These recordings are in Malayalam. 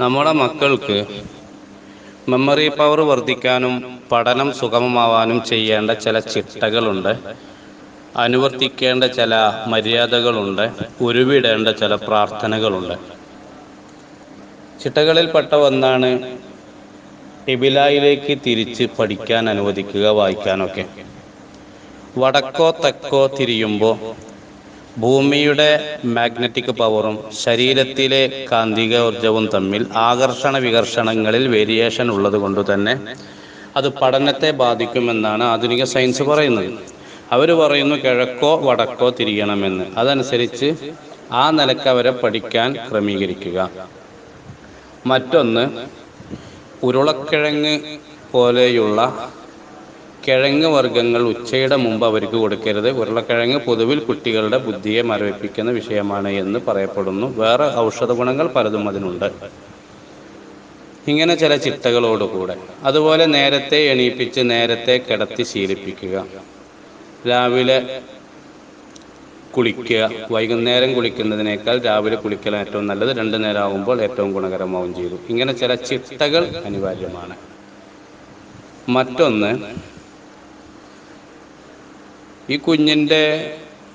നമ്മുടെ മക്കൾക്ക് മെമ്മറി പവർ വർദ്ധിക്കാനും പഠനം സുഗമമാവാനും ചെയ്യേണ്ട ചില ചിട്ടകളുണ്ട്. അനുവർത്തിക്കേണ്ട ചില മര്യാദകളുണ്ട്. ഉരുവിടേണ്ട ചില പ്രാർത്ഥനകളുണ്ട്. ചിട്ടകളിൽപ്പെട്ട ഒന്നാണ് ടിബിലായിലേക്ക് തിരിച്ച് പഠിക്കാൻ അനുവദിക്കുക വായിക്കാനൊക്കെ. വടക്കോ തെക്കോ തിരിയുമ്പോൾ ഭൂമിയുടെ മാഗ്നറ്റിക് പവറും ശരീരത്തിലെ കാന്തിക ഊർജവും തമ്മിൽ ആകർഷണ വികർഷണങ്ങളിൽ വേരിയേഷൻ ഉള്ളത് കൊണ്ട് തന്നെ അത് പഠനത്തെ ബാധിക്കുമെന്നാണ് ആധുനിക സയൻസ് പറയുന്നത്. അവർ പറയുന്നു കിഴക്കോ വടക്കോ തിരിയണമെന്ന്. അതനുസരിച്ച് ആ നിലയ്ക്ക് അവരെ പഠിക്കാൻ ക്രമീകരിക്കുക. മറ്റൊന്ന് ഉരുളക്കിഴങ്ങ് പോലെയുള്ള കിഴങ്ങ് വർഗങ്ങൾ ഉച്ചയുടെ മുമ്പ് അവർക്ക് കൊടുക്കരുത്. ഉരുളക്കിഴങ്ങ് പൊതുവിൽ കുട്ടികളുടെ ബുദ്ധിയെ മരവിപ്പിക്കുന്ന വിഷയമാണ് എന്ന് പറയപ്പെടുന്നു. വേറെ ഔഷധ ഗുണങ്ങൾ പലതും അതിനുണ്ട്. ഇങ്ങനെ ചില ചിട്ടകളോടുകൂടെ. അതുപോലെ നേരത്തെ എണീപ്പിച്ച് നേരത്തെ കിടത്തി ശീലിപ്പിക്കുക. രാവിലെ കുളിക്കുക. വൈകുന്നേരം കുളിക്കുന്നതിനേക്കാൾ രാവിലെ കുളിക്കാൻ ഏറ്റവും നല്ലത്. രണ്ടു നേരം ആകുമ്പോൾ ഏറ്റവും ഗുണകരമാവും ചെയ്തു. ഇങ്ങനെ ചില ചിട്ടകൾ അനിവാര്യമാണ്. മറ്റൊന്ന് ഈ കുഞ്ഞിന്റെ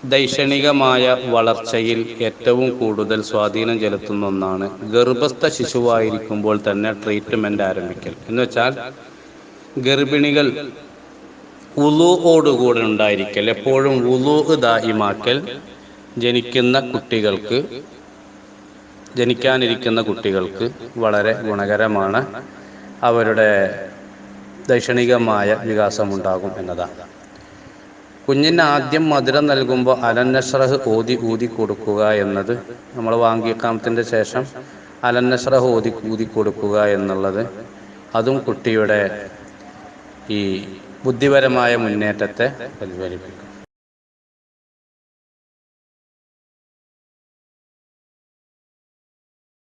ദൈക്ഷണികമായ വളർച്ചയിൽ ഏറ്റവും കൂടുതൽ സ്വാധീനം ചെലുത്തുന്ന ഒന്നാണ് ഗർഭസ്ഥ ശിശുവായിരിക്കുമ്പോൾ തന്നെ ട്രീറ്റ്മെന്റ് ആരംഭിക്കൽ. എന്ന് വെച്ചാൽ ഗർഭിണികൾ ഉളുവോടുകൂടെ ഉണ്ടായിരിക്കൽ എപ്പോഴും ഉളു ദാഹിമാക്കൽ ജനിക്കുന്ന കുട്ടികൾക്ക് ജനിക്കാനിരിക്കുന്ന കുട്ടികൾക്ക് വളരെ ഗുണകരമാണ് അവരുടെ ദൈക്ഷണികമായ വികാസമുണ്ടാകും എന്നതാണ്. കുഞ്ഞിന് ആദ്യം മധുരം നൽകുമ്പോൾ അലന്നഷ്റഹ് ഊതി ഊതി കൊടുക്കുക എന്നത് നമ്മൾ വാങ്ങിക്കാമത്തിന്റെ ശേഷം അലന്നഷ്റഹ് ഊതി ഊതി കൊടുക്കുക എന്നുള്ളത് അതും കുട്ടിയുടെ ഈ ബുദ്ധിപരമായ മുന്നേറ്റത്തെ പ്രതിഫലിപ്പിക്കും.